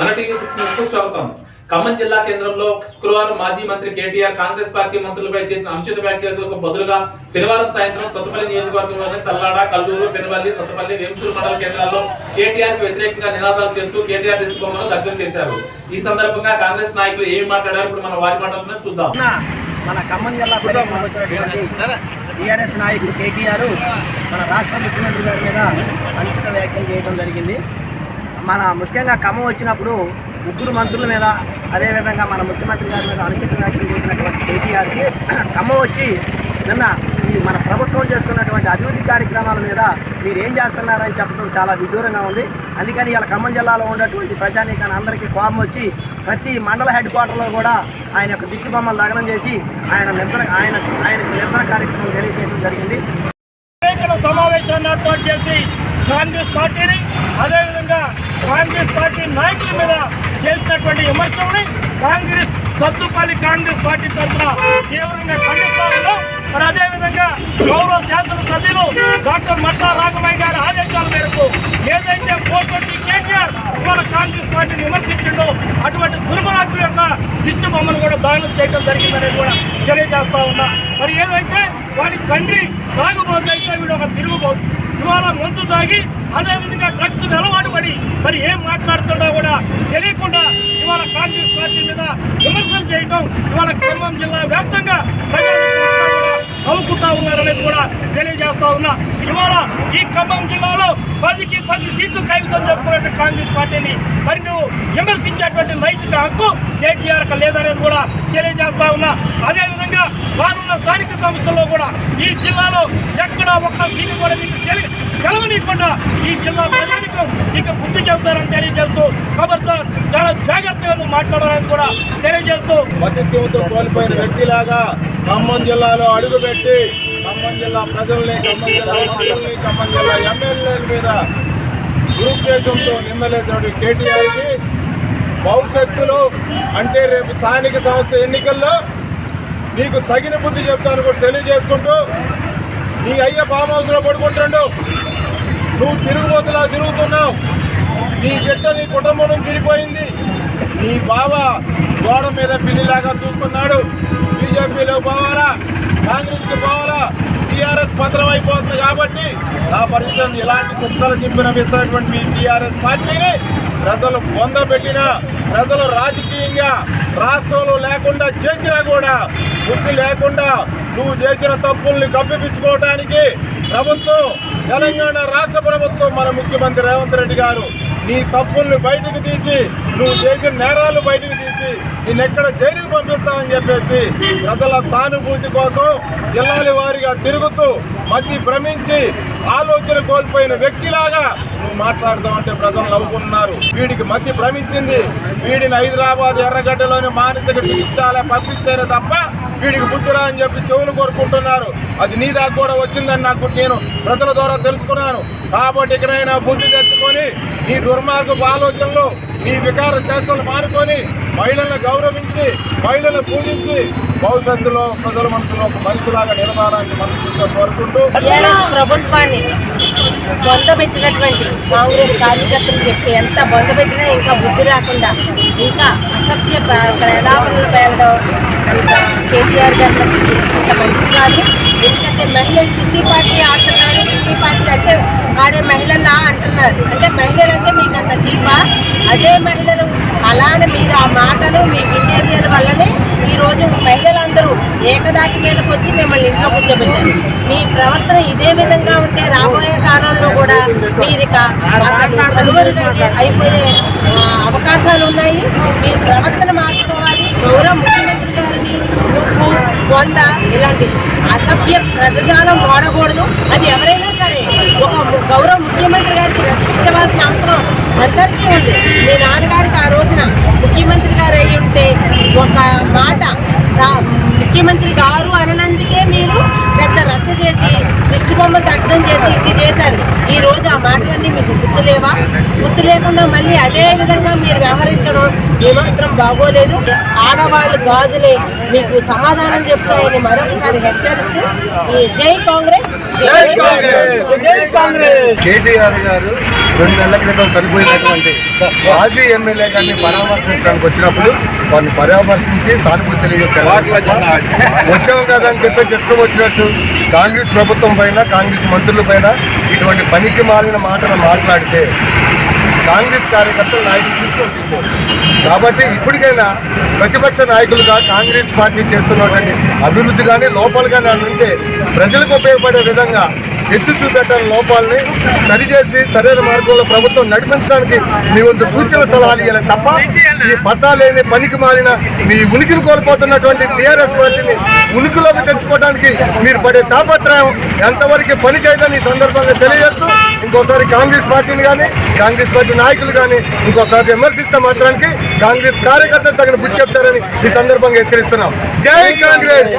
మన TV six న్యూస్కు స్వాగతం. ఖమ్మం జిల్లా కేంద్రంలో శుక్రవారం మాజీ మంత్రి కేటీఆర్ కాంగ్రెస్ పార్టీ మంత్రులపై చేసిన అనుచిత వ్యాఖ్యలకు బదులుగా శనివారం సాయంత్రం సొత్తపల్లి నియోజకవర్గంలోని తల్లాడ కల్లూరు పెనవల్లి సొత్తపల్లి వేంసూరు మండల కేంద్రాల్లో కేటీఆర్కు వ్యతిరేకంగా నినాదాలు చేస్తూ కేటీఆర్ దిష్టి బొమ్మను దగ్ధం చేశారు. ఈ సందర్భంగా కాంగ్రెస్ నాయకులు ఏమి మాట్లాడారు? ఇప్పుడు మన వారి మాటలను చూద్దాం. మన ఖమ్మం జిల్లా టీఆర్ఎస్ నాయకుడు కేటీఆర్ మన రాష్ట్ర ముఖ్యమంత్రి గారి మీద అనుచిత వ్యాఖ్యలు చేయడం జరిగింది. మన ముఖ్యంగా ఖమ్మం వచ్చినప్పుడు ముగ్గురు మంత్రుల మీద అదేవిధంగా మన ముఖ్యమంత్రి గారి మీద అనుచిత వ్యాఖ్యలు చేసినటువంటి కేటీఆర్కి ఖమ్మం వచ్చి నిన్న ఈ మన ప్రభుత్వం చేస్తున్నటువంటి అభివృద్ధి కార్యక్రమాల మీద మీరు ఏం చేస్తున్నారని చెప్పడం చాలా విదూరంగా ఉంది. అందుకని ఇలా ఖమ్మం జిల్లాలో ఉన్నటువంటి ప్రజానీకాన్ని అందరికీ కోపం వచ్చి ప్రతి మండల హెడ్ క్వార్టర్లో కూడా ఆయన యొక్క దిష్టి బొమ్మలు దగనం చేసి ఆయన నిరసన ఆయన ఆయన నిరసన కార్యక్రమం తెలియజేయడం జరిగింది. సమావేశాన్ని ఏర్పాటు చేసి కాంగ్రెస్ పార్టీని అదేవిధంగా కాంగ్రెస్ పార్టీ నాయకుల మీద చేసినటువంటి విమర్శల్ని కాంగ్రెస్ సత్తుపల్లి కాంగ్రెస్ పార్టీ తరఫున తీవ్రంగా ఖండిస్తా ఉన్నాం. మరి అదేవిధంగా గౌరవ శాసనసభ్యులు డాక్టర్ మట్టా రాఘమయ్య గారి ఆదేశాల మేరకు ఏదైతే పోటీ కేటీఆర్ ఇవాళ కాంగ్రెస్ పార్టీని విమర్శించిండో అటువంటి దుర్మరాజు యొక్క దిష్టి బొమ్మను కూడా దానం చేయడం జరిగిందని కూడా తెలియజేస్తా ఉన్నా. మరి ఏదైతే వాడి తండ్రి తాగుబోతు అయితే వీడు ఒక తిరుగుబోతుంది ఇవాళ మందు తాగి అదేవిధంగా డ్రగ్స్ అలవాటు పడి మరి ఏం మాట్లాడుతుండో కూడా తెలియకుండా ఇవాళ కాంగ్రెస్ పార్టీ మీద విమర్శలు చేయటం ఇవాళ ఖమ్మం జిల్లా వ్యాప్తంగా నవ్వుకుంటా ఉన్నారనేది కూడా తెలియజేస్తా ఉన్నా. ఇవాళ ఈ ఖమ్మం జిల్లాలో పదికి పది సీట్లు కైవితం చేసుకున్నట్టు కాంగ్రెస్ పార్టీని మరి నువ్వు విమర్శించేటువంటి నైతిక హక్కు కేటీఆర్ లేదనేది కూడా తెలియజేస్తా ఉన్నా. అదేవిధంగా రానున్న స్థానిక సంస్థల్లో కూడా ఈ జిల్లాలో ఎక్కడ ఒక్క సీటు కూడా మీకు తెలియ గెలవనీయకుండా ఈ జిల్లా మాత్రం మీకు బుద్ధి చెబుతారని తెలియజేస్తూ ఖబర్దార్ చాలా జాగ్రత్తగా నువ్వు మాట్లాడాలని కూడా తెలియజేస్తూ మధ్యత్వంతో కోల్పోయిన వ్యక్తిలాగా ఖమ్మం జిల్లాలో అడుగుపెట్టి ఖమ్మం జిల్లా ప్రజల్ని ఖమ్మం జిల్లా మంత్రుల్ని ఖమ్మం జిల్లా ఎమ్మెల్యేల మీద దురుద్దేశంతో నిందలేసినటువంటి కేటీఆర్కి భవిష్యత్తులో అంటే రేపు స్థానిక సంస్థ ఎన్నికల్లో నీకు తగిన బుద్ధి చెప్తాను కూడా తెలియజేసుకుంటూ నీ అయ్య ఫామ్ హౌస్లో నువ్వు తిరుగుబోతులా తిరుగుతున్నావు. నీ బిడ్డ నీ కుటుంబం తిరిగిపోయింది నీ బావ గోడ మీద పిల్లిలాగా చూస్తున్నాడు. బీజేపీలో పోవాలా? కాంగ్రెస్కి పోవాలా? టీఆర్ఎస్ పత్రం అయిపోతుంది కాబట్టి నా పరిస్థితి ఇలాంటి కుక్కలు చింపిన ఇస్తున్నటువంటి మీ టీఆర్ఎస్ పార్టీని ప్రజలు పొందబెట్టిన ప్రజలు రాజకీయంగా రాష్ట్రంలో లేకుండా చేసినా కూడా బుద్ధి లేకుండా నువ్వు చేసిన తప్పుల్ని కప్పిపుచ్చుకోవడానికి ప్రభుత్వం తెలంగాణ రాష్ట్ర ప్రభుత్వం మన ముఖ్యమంత్రి రేవంత్ రెడ్డి గారు నీ తప్పుల్ని బయటకు తీసి నువ్వు చేసిన నేరాలు బయటకు తీసి నేను ఎక్కడ జైలుకు పంపిస్తామని చెప్పేసి ప్రజల సానుభూతి కోసం జిల్లాల వారిగా తిరుగుతూ మతి భ్రమించి ఆలోచన కోల్పోయిన వ్యక్తిలాగా నువ్వు మాట్లాడదామంటే ప్రజలు నవ్వుకున్నారు వీడికి మతి భ్రమించింది వీడిని హైదరాబాద్ ఎర్రగడ్డలోని మానసిక చికిత్సాలే పంపిస్తేనే తప్ప వీడికి బుద్ధిరా అని చెప్పి చెవులు కోరుకుంటున్నారు అది నీ దాకా కూడా వచ్చిందని నాకు నేను ప్రజల ద్వారా తెలుసుకున్నాను. కాబట్టి ఇక్కడైనా బుద్ధి తెచ్చుకొని నీ దుర్మార్గపు ఆలోచనలు నీ వికార శాస్త్రాలు మానుకొని మహిళలను గౌరవించి మహిళలను పూజించి భవిష్యత్తులో ప్రజల మనసులో ఒక మనిషిలాగా నిర్మాణాన్ని మనసుతో కోరుకుంటూ ఇలా ప్రభుత్వాన్ని బొందబెట్టినటువంటి కాంగ్రెస్ కార్యకర్తలు చెప్తే ఎంత బొందబెట్టినా ఇంకా బుద్ధి రాకుండా ఇంకా అసభ్య ప్ర- ప్రలాపనలు పేరడం కేసీఆర్ గారు ఇంత మంచి కాదు ఎందుకంటే మహిళలు కింది పార్టీ ఆడుతున్నారు. కింది పార్టీ అంటే ఆడే మహిళలా అంటున్నారు. అంటే మహిళలు అంటే మీకు అంత చీపా? అదే మహిళలు అలానే మీరు ఆ మాటలు మీ బిహేవియర్ వల్లనే ఈ రోజు మహిళలందరూ ఏకదాటి మీదకి వచ్చి మిమ్మల్ని ఇంట్లో కూర్చోబెట్టారు. మీ ప్రవర్తన ఇదే విధంగా ఉంటే రాబోయే కాలంలో కూడా మీరు ఇక అసలు అయిపోయే అవకాశాలు ఉన్నాయి. మీ ప్రవర్తన మార్చుకోవాలి. గౌరవ వంద ఇలాంటి అసభ్య ప్రజాలం వాడకూడదు. అది ఎవరైనా సరే ఒక గౌరవ ముఖ్యమంత్రి గారికి రెస్పెక్ట్ ఇవ్వాల్సిన అవసరం అందరికీ ఉంది. మీ నాన్నగారికి ఆ రోజున ముఖ్యమంత్రి గారు అయి ఉంటే ఒక మాట ముఖ్యమంత్రి గారు అనందుకే మీరు పెద్ద రచ్చ చేసి దిష్టి బొమ్మ దగ్ధం చేసి ఇది చేశారు. ఈ రోజు ఆ మాటలన్నీ మీకు గుర్తు లేవా గుర్తు లేకుండా మళ్ళీ అదే విధంగా మీరు వ్యవహరించడం ఏమాత్రం బాగోలేదు. ఆడవాళ్ళు గాజులే మీకు సమాధానం చెప్తాయని మరొకసారి హెచ్చరిస్తూ ఈ జై కాంగ్రెస్ జై కాంగ్రెస్! జై కాంగ్రెస్. కేటీఆర్ గారు రెండు నెలల క్రితం చనిపోయినటువంటి మాజీ ఎమ్మెల్యే గారిని పరామర్శించడానికి వచ్చినప్పుడు వారిని పరామర్శించి సానుభూతి తెలియజేశారు. వచ్చాం కదా అని చెప్పి ఇష్టం వచ్చినట్టు. కాంగ్రెస్ ప్రభుత్వం పైన కాంగ్రెస్ మంత్రుల పైన ఇటువంటి పనికి మాలిన మాటలు మాట్లాడితే కాంగ్రెస్ కార్యకర్తలు నాయకులు చూసుకొని కూర్చోరు కాబట్టి ఇప్పటికైనా ప్రతిపక్ష నాయకులుగా కాంగ్రెస్ పార్టీ చేస్తున్నటువంటి అభివృద్ధి కానీ లోపాలు కానీ ఉంటే ప్రజలకు ఉపయోగపడే విధంగా ఎత్తి చూపెట్టాలి లోపాలని సరిచేసి సరైన మార్గంలో ప్రభుత్వం నడిపించడానికి మీ వంతు సూచన సలహాలు ఇవ్వాలి తప్ప ఈ పసాలేని పనికి మాలిన మీ ఉనికిని కోల్పోతున్నటువంటి టీఆర్ఎస్ పార్టీని ఉనికిలోకి తెచ్చుకోవడానికి మీరు పడే తాపత్రయం ఎంతవరకు పని చేయదని ఈ సందర్భంగా తెలియజేస్తూ ఇంకోసారి కాంగ్రెస్ పార్టీని కానీ కాంగ్రెస్ పార్టీ నాయకులు కానీ ఇంకోసారి విమర్శిస్తే మాత్రానికి కాంగ్రెస్ కార్యకర్తలు తగిన బుద్ధి చెప్తారని ఈ సందర్భంగా హెచ్చరిస్తున్నాం. జై కాంగ్రెస్!